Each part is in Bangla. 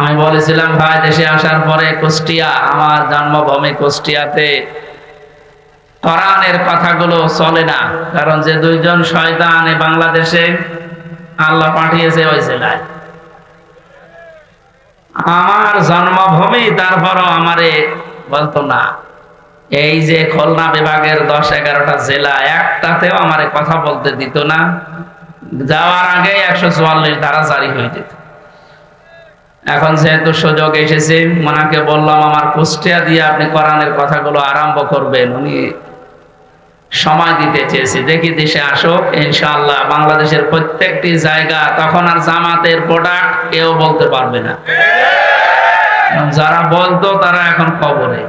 আমি বলেছিলাম, ভাই, দেশে আসার পরে কুষ্টিয়া, আমার জন্মভূমি কুষ্টিয়াতে। কোরআনের কথাগুলো চলে না, কারণ যে দুইজন শয়তান বাংলাদেশে আল্লাহ পাঠিয়েছে ওই জেলায়। আমার জন্মভূমি, তারপরও আমারে বলতো না। এই যে খুলনা বিভাগের দশ এগারোটা জেলা, একটাতেও আমারে কথা বলতে দিত না। যাওয়ার আগে একশো চুয়াল্লিশ ধারা জারি হয়ে যেত। এখন যেহেতু সুযোগ এসেছে ওনাকে বললাম, আমার কুষ্টিয়া দিয়ে আপনি কোরআনের কথাগুলো আরম্ভ করবেন। উনি সময় দিতে চেয়েছি। দেখি দেশে আসুক, ইনশাআল্লাহ বাংলাদেশের প্রত্যেকটি জায়গা তখন আর জামাতের প্রোডাক্ট কেউ বলতে পারবে না। যারা বলতো তারা এখন কবরে।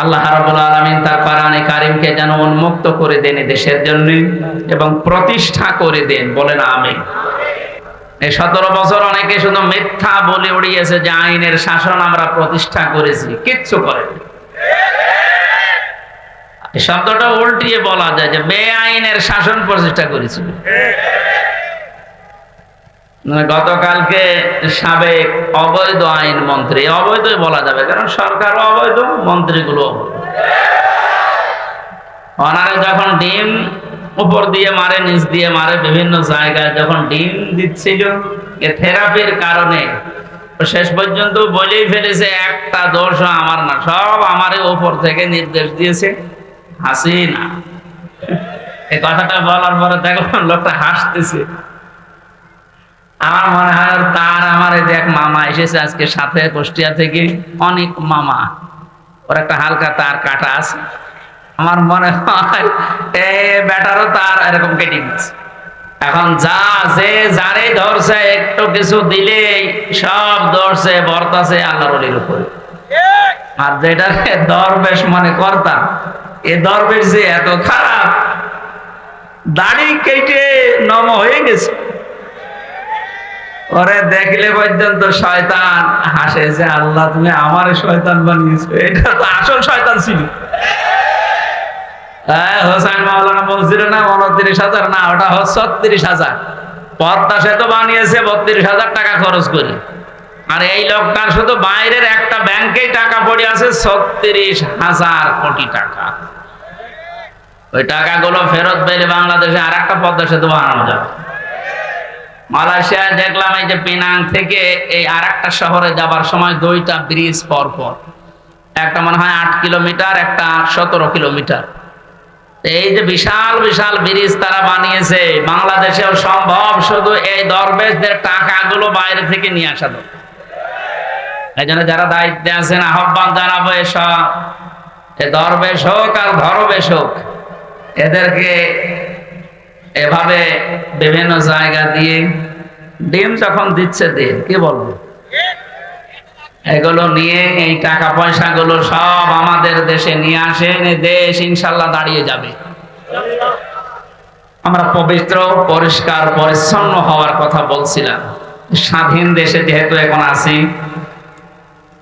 আল্লাহ রাব্বুল আলামিন তার কোরআনে কারিমকে যেন উন্মুক্ত করে দেন দেশের জন্য এবং প্রতিষ্ঠা করে দেন। বলেন, আমিন। এই সতেরো বছর অনেকে শুধু মিথ্যা বলে উড়িয়েছে যে আইনের শাসন আমরা প্রতিষ্ঠা করেছি, কিচ্ছু করেনি। শব্দটা উল্টিয়ে বলা যায় যে বেআইনের শাসন প্রতিষ্ঠা করেছিল মানে গতকালকে সাবেক অবৈধ আইন মন্ত্রী অবৈধই বলা যাবে, কারণ সরকার অবৈধ, মন্ত্রীগুলো অবৈধ। ওনারা যখন ডিম উপর দিয়ে মারে, নিচ দিয়ে মারে, বিভিন্ন জায়গায় যখন ডিম দিচ্ছিল থেরাপির কারণে শেষ পর্যন্ত বলেই ফেলেছে, একটা দোষ আমার না, সব আমারে উপর থেকে নির্দেশ দিয়েছে, হাসি না। এই কথাটা বলার পরে দেখলাম লোকটা হাসতেছে। আমার মনে হয় তার আমার এই এক মামা এসেছে আজকে সাথে, কুষ্টিয়া থেকে অনেক মামা। ওর একটা হালকা তার কাটা আছে। আমার মনে হয় এ ব্যাটারও তার এরকম কেটে গেছে এখন যা যে যারে ধরছে, একটু কিছু দিলেই সব ধরছে, বর্তাছে আল্লাহর উপরে। আর যেটা দরবেশ মনে করতাম, এ দরবেশ যে এত খারাপ, দাড়ি কেটে নম হয়ে গেছে। ওরে দেখলে পর্যন্ত শয়তান হাসে যে, আল্লাহ, তুমি আমার শয়তান বানিয়েছো। এটা তো আসল শয়তান ছিল। হোসেন মাওলানা বলছিল না উনত্রিশ হাজার। না, ওটা পদ্মা সেতু বানিয়েছে, বত্রিশ হাজার টাকা খরচ করে। আর এই শুধু বাইরের একটা টাকা পড়ে আছে ওই টাকাগুলো ফেরত পেলে বাংলাদেশে আর একটা পদ্মা সেতু বানানো যাবে। মালয়েশিয়ায় দেখলাম এই যে পিনাং থেকে এই আর শহরে যাবার সময় দুইটা ব্রিজ পর পর একটা মনে হয় আট কিলোমিটার, একটা সতেরো কিলোমিটার। এই যে বিশাল বিশাল ব্রিজ তারা বানিয়েছে, বাংলাদেশেও সম্ভব শুধু এই দরবেশদের টাকাগুলো বাইরে থেকে নিয়ে আসা দরকার। এই জন্য যারা দায়িত্বে আছেন, আহ্বান জানাব এসব। এ দরবেশ হোক আর ধরবেশ হোক, এদেরকে এভাবে বিভিন্ন জায়গা দিয়ে ডিম যখন দিচ্ছে দিন কি বলব? এগুলো নিয়ে এই টাকা পয়সাগুলো সব আমাদের দেশে নিয়ে আসেন দেশ ইনশাল্লাহ দাঁড়িয়ে যাবে। আমরা পবিত্র, পরিষ্কার, পরিচ্ছন্ন হওয়ার কথা বলছিলাম। স্বাধীন দেশে যেহেতু এখন আছি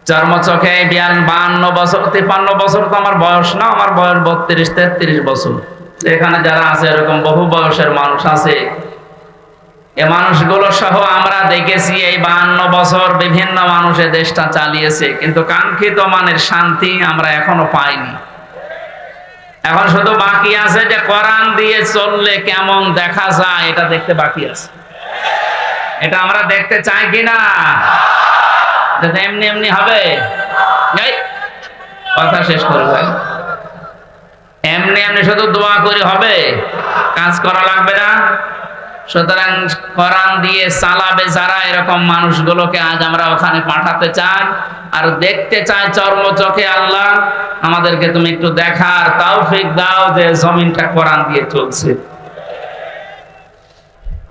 চর্মচোখে বিয়ান বান্ন বছর, তিপ্পান্ন বছর তো আমার বয়স না, আমার বয়স বত্রিশ, তেত্রিশ বছর। এখানে যারা আছে, এরকম বহু বয়সের মানুষ আছে এ মানুষগুলো সহ আমরা দেখেছি এই বান্ন বছর বিভিন্ন মানুষে দেশটা চালিয়েছে, কিন্তু কাঙ্ক্ষিত মানের শান্তি আমরা এখনও পাইনি। এখন শুধু বাকি আছে যে কোরআন দিয়ে চললে কেমন দেখা যায়, এটা দেখতে বাকি আছে। এটা আমরা দেখতে চাই কিনা? এমনি এমনি হবে। কথা শেষ করে ভাই এমনি এমনি শুধু দোয়া করে হবে? কাজ করা লাগবে না? সুতরাং কোরআন দিয়ে চালাবে যারা এরকম মানুষগুলোকে আজ আমরা ওখানে পাঠাতে চাই আর দেখতে চাই চর্ম চোখে আল্লাহ, আমাদেরকে তুমি একটু দেখার তৌফিক দাও যে জমিনটা কোরআন দিয়ে চলছে।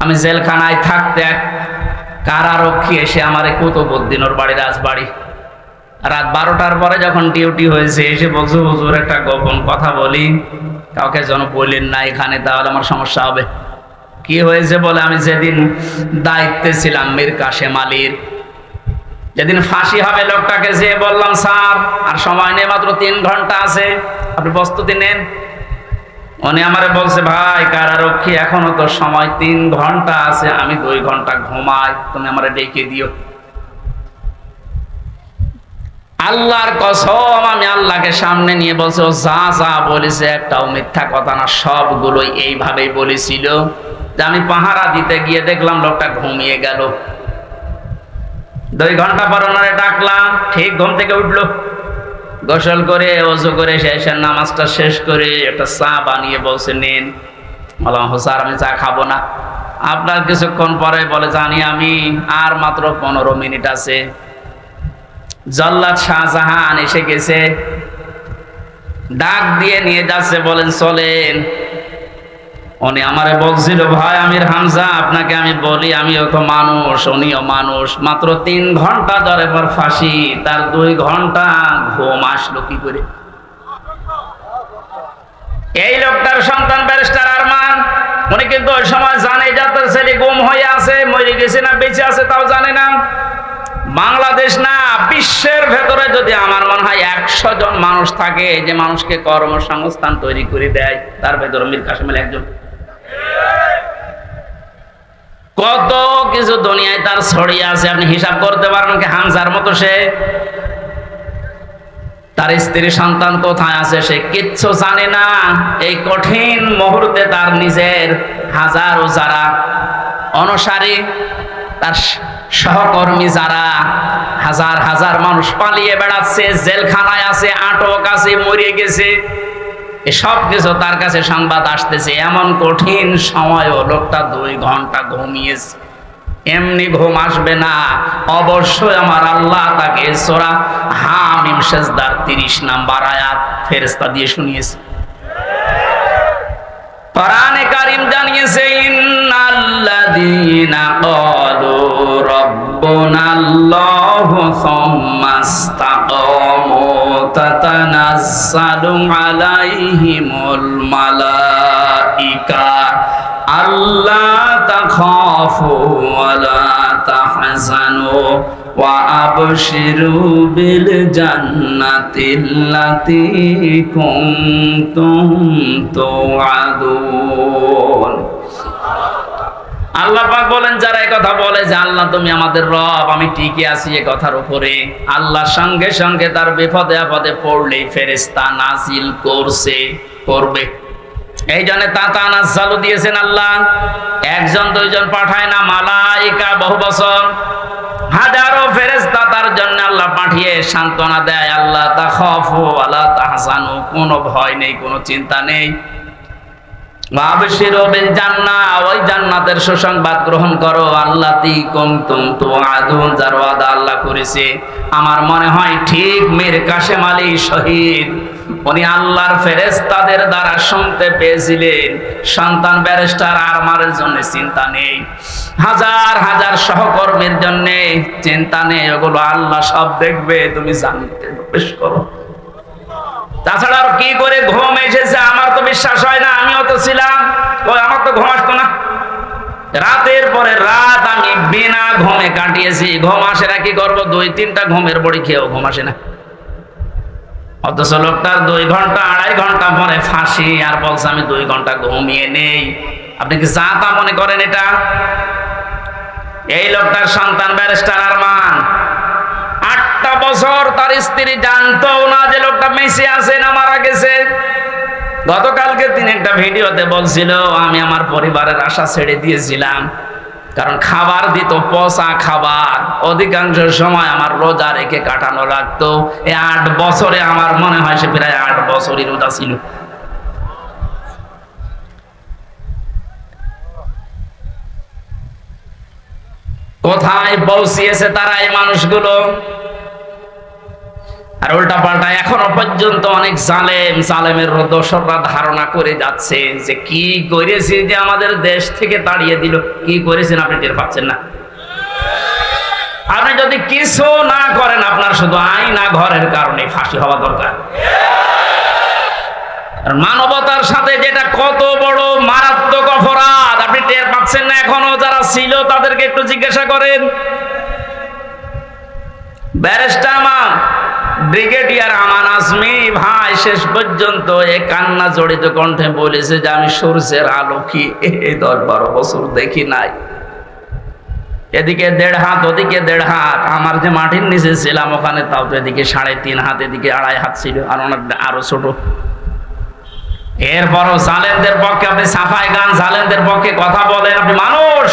আমি জেলখানায় থাকতে এক কারারক্ষী এসে আমার কুতুবুদ্দিন ওর বাড়ি। রাজবাড়ি রাত বারোটার পরে যখন ডিউটি হয়েছে, এসে বলছে, হুজুর, একটা গোপন কথা বলি। কাউকে যেন বললেন না এখানে, তাহলে আমার সমস্যা হবে। কি হয়েছে বলে আমি যেদিন দায়িত্বে ছিলাম মীর কাশেম আলীর? যেদিন ফাঁসি হবে লোকটাকে যে বললাম, স্যার, আর সময় নেই, মাত্র তিন ঘণ্টা আছে। আপনি প্রস্তুতি নেন। উনি আমারে বলছে, ভাই, কারারক্ষী, এখনও তো সময় তিন ঘণ্টা আছে, আমি দুই ঘণ্টা ঘুমাই, তুমি আমারে ডেকে দিও। আল্লাহর কসম, আমি আল্লাহকে সামনে নিয়ে বলছে যা যা বলেছে, একটাও মিথ্যা কথা না, সবগুলোই এইভাবেই বলেছিল। আমি পাহারা দিতে গিয়ে দেখলাম লোকটা ঘুমিয়ে গেল। দুই ঘণ্টা পর ওনারে ডাকলাম, ঠিক ঘুম থেকে উঠল। গোসল করে, অজু করে শেষের নামাজটা শেষ করে একটা চা বানিয়ে বলছে, নিন। বললাম স্যার, আমি চা খাব না। আপনার কিছুক্ষণ পরে বলে, জানি আমি, আর মাত্র পনেরো মিনিট আছে। জল্লাদ শাহজাহান এসে গেছে। ডাক দিয়ে নিয়ে যাচ্ছে, বলেন, চলেন। উনি আমারে বলছিল, ভাই আমির হামজা, আপনাকে আমি বলি আমিও তো মানুষ, উনিও মানুষ। মাত্র তিন ঘণ্টা ধরে পর ফাঁসি, তার দুই ঘণ্টা ঘুম আসলো কি করে? এই লোকটার সন্তান ব্যারিস্টার আরমান, উনি কিন্তু ওই সময় জানে যে তার ছেলে গুম হয়ে আছে, মরে গেছে না বেঁচে আছে তাও জানে না। বাংলাদেশ না, বিশ্বের ভেতরে যদি আমার মনে হয় একশো জন মানুষ থাকে, যে মানুষকে কর্মসংস্থান তৈরি করে দেয়, তার ভেতরে মীর কাসেমের একজন। কত কিছু দুনিয়ায় তার ছড়িয়ে আছে, আপনি হিসাব করতে পারেন কি হামজার মতো সে? তার স্ত্রী সন্তান কোথায় আছে সে কিচ্ছু জানে না। এই কঠিন মুহূর্তে তার নিজের হাজারো যারা অনুসারী, তার সহকর্মী যারা হাজার হাজার মানুষ পালিয়ে বেড়াচ্ছে, জেলখানায় আছে, আটক আছে, মরে গেছে। এসব কিছু তার কাছে সংবাদ আসতেছে। এমন কঠিন সময়ও লোকটা দুই ঘণ্টা ঘুমিয়েছে। এমনি ঘুম আসবে না। অবশ্যই আমার আল্লাহ তাকে সোরা হামিম সেজদার তিরিশ নাম্বার আয়াত ফেরেস্তা দিয়ে শুনিয়েছে। কোরআনে কারিম জানিয়েছে, ইন্নাল্লাযীনা ক্বালু সুম্মা ইসতাকামু তাতানাজ্জালু আলাইহিমুল মালাইকা। আল্লাহ তাখাফু ওয়া লা তাহজানু ওয়া আবশিরু বিল জান্নাতিল্লাতি কুনতুম তুআদুন। আল্লাহ পাক বলেন, যারা কথা বলে যে, আল্লাহ, তুমি আমাদের রব, আমি টিকে আছি এ কথার উপরে। আল্লাহর সঙ্গে সঙ্গে তার বিপদে আপদে পড়লেই ফেরেস্তা নাজিল করছে, করবে। এই জন্য তাতা নাজালু দিয়েছেন আল্লাহ, একজন, দুইজন পাঠায় না, মালাইকা বহু বছর। হাজারো ফেরেস্তা তার জন্য আল্লাহ পাঠিয়ে সান্ত্বনা দেয়, আল্লাহ, তা খফু, আল্লাহ তাহসানু কোনো ভয় নেই, কোনো চিন্তা নেই। আমার মনে হয় ঠিক কাশেম আলী শহীদ, উনি আল্লাহর দ্বারা শুনতে পেয়েছিলেন। সন্তান ব্যারিস্টার আরমারের জন্য চিন্তা নেই। হাজার হাজার সহকর্মীর জন্য চিন্তা নেই। ওগুলো আল্লাহ সব দেখবে, তুমি জানতে প্রবেশ করো। তাছাড়া আর কি করে ঘুম বিশ্বাস হয় না, আমিও তো ছিলাম। ওই আমার তো ঘুম আসতো না। রাতের পরে রাত আমি বিনা ঘুমে কাটিয়েছি। ঘুম আসে না, কি করব? দুই, তিনটা ঘুমের বড়ি খেয়েও ঘুম আসে না। অথচ লোকটার দুই ঘণ্টা, আড়াই ঘণ্টা পরে ফাঁসি, আর বলছে, আমি দুই ঘণ্টা ঘুমিয়ে নেই। আপনি কি যা তা মনে করেন এটা? এই লোকটার সন্তান ব্যারিস্টার আরমান। আটটা বছর তার স্ত্রী জানতো না যে লোকটা মেসে আছে না মারা গেছে। গতকালকে তিনি একটা ভিডিওতে বলছিল, আমি আমার পরিবারের আশা ছেড়ে দিয়েছিলাম। কারণ খাবার দিত, পচা খাবার। অধিকাংশ সময় আমার রোজা রেখে কাটানো লাগতো। এই আট বছরে আমার মনে হয় সে প্রায় আট বছরই রোজা ছিল। কোথায় পৌঁছিয়েছে তারা এই মানুষগুলো? আর উল্টা পাল্টা এখনও পর্যন্ত অনেক জালেম, জালেমের দোসররা ধারণা করে যাচ্ছে যে কি করেছি যে আমাদের দেশ থেকে তাড়িয়ে দিল। কি করেছেন আপনি টের পাচ্ছেন না? আপনি যদি কিছু না করেন, আপনার শুধু আইনা ঘরের কারণে ফাঁসি হওয়া দরকার। মানবতার সাথে যেটা কত বড় মারাত্মক অপরাধ, আপনি টের পাচ্ছেন না এখনও যারা ছিল তাদেরকে একটু জিজ্ঞাসা করেন। ব্যারিস্টার মা ব্রিগেডিয়ার আমান আজমি ভাই শেষ পর্যন্ত এ কান্না জড়িত কণ্ঠে বলেছে যে, আমি সূর্যের আলো কি এই দশ বারো বছর দেখি নাই। এদিকে দেড় হাত, ওদিকে দেড় হাত। আমার যে মাটির নিচে ছিলাম, ওখানে তাও তো এদিকে সাড়ে তিন হাত, এদিকে আড়াই হাত ছিল, আর ওনার আরও ছোট। এরপরও জালেমদের পক্ষে আপনি সাফাই গান, জালেমদের পক্ষে কথা বলেন, আপনি মানুষ।